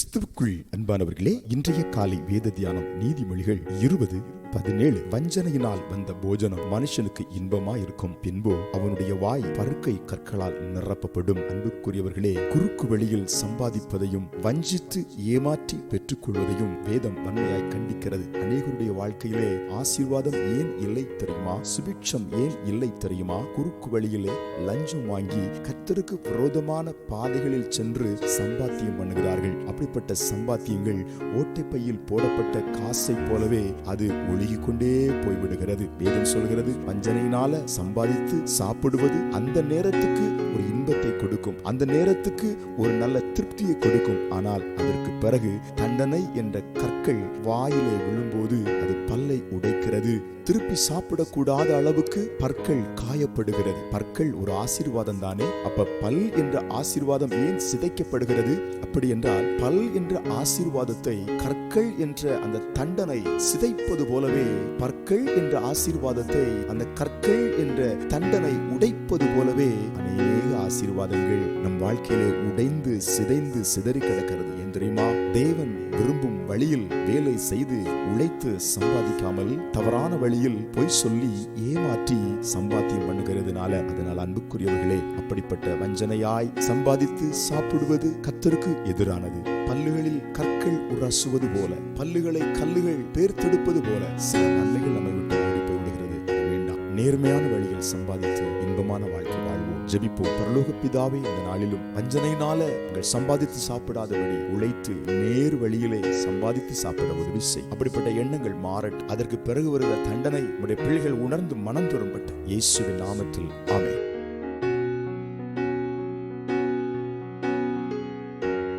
கிறிஸ்துவுக்குள் அன்பானவர்களே இன்றைய காலை வேத தியானம் நீதிமொழிகள் இருபது பதினேழு வஞ்சனையினால் வந்த போஜனம் மனுஷனுக்கு இன்பமா இருக்கும் பின்போ அவனுடைய வாய் பருக்கை கற்களால் நிரப்பப்படும். அன்புக்குரியவர்களே குறுக்கு வழியில் சம்பாதிப்பதையும் வஞ்சித்து ஏமாற்றி பெற்றுக்கொள்வதையும் வேதம் வன்மையாய் கண்டிக்கிறது. அநேகருடைய வாழ்க்கையிலே ஆசீர்வாதம் ஏன் இல்லை தெரியுமா? சுபிட்சம் ஏன் இல்லை தெரியுமா? குறுக்கு வழியிலே லஞ்சம் வாங்கி கத்தருக்கு விரோதமான பாதைகளில் சென்று சம்பாத்தியம் பண்ணுகிறார்கள். அப்படிப்பட்ட சம்பாத்தியங்கள் ஓட்டைப்பையில் போடப்பட்ட காசை போலவே அது ஒழுகிக் கொண்டே போய்விடுகிறது. வேதம் சொல்கிறது வஞ்சனையினால சம்பாதித்து சாப்பிடுவது அந்த நேரத்துக்கு ஒரு இன்பத்தை கொடுக்கும். அந்த நேரத்துக்கு ஒரு நல்ல திருப்தியை கொடுக்கும். ஆனால் அதற்கு பிறகு தண்டனை என்ற கற்கள் வாயிலே விழும்போது உடைக்கிறது திருப்பி சாப்பிடக்கூடாத அளவுக்கு பற்கள் காயப்படுகிறது. பற்கள் ஒரு ஆசீர்வாதம் தானே? அப்ப பல் என்ற ஆசீர்வாதம் ஏன் சிதைக்கப்படுகிறது? அப்படி என்றால் பல் என்ற ஆசீர்வாதத்தை கற்கள் என்ற அந்த தண்டனை சிதைப்பது போலவே பற்கள் என்ற ஆசீர்வாதத்தை அந்த கற்கள் என்ற தண்டனை உடைப்பது போலவே அநேக ஆசீர்வாதங்கள் நம் வாழ்க்கையிலே உடைந்து சிதைந்து சிதறி கிடக்கிறது. ஏன் தெரியுமா? தேவன் விரும்பும் வழியில் வேலை செய்து உழைத்து சம்பாதிக்காமல் தவறான வழியில் பொய் சொல்லி ஏமாற்றி சம்பாத்தியம் பண்ணுகிறதுனால அதனால் அன்புக்குரியவர்களே அப்படிப்பட்ட வஞ்சனையாய் சம்பாதித்து சாப்பிடுவது கத்தருக்கு எதிரானது. பல்லுகளில் கற்கள் உரசுவது போல பல்லுகளை கல்லுகள் பேர்த்தெடுப்பது போல சில நன்மைகள் நம்மை நேர்மையான வழியில் சம்பாதித்து இன்பமான வாழ்க்கை வாழ்வோம். ஜெபிப்போம். பரலோக பிதாவே இந்த நாளிலும் வஞ்சனையினால உங்கள் சம்பாதித்து சாப்பிடாதபடி உழைத்து நேர் வழியிலே சம்பாதித்து சாப்பிட உதவி செய். அப்படிப்பட்ட எண்ணங்கள் மாறட் அதற்கு பிறகு வருகிற தண்டனை உடைய பிள்ளைகள் உணர்ந்து மனம் பெறும்பட்ட இயேசுவின் நாமத்தில். ஆமே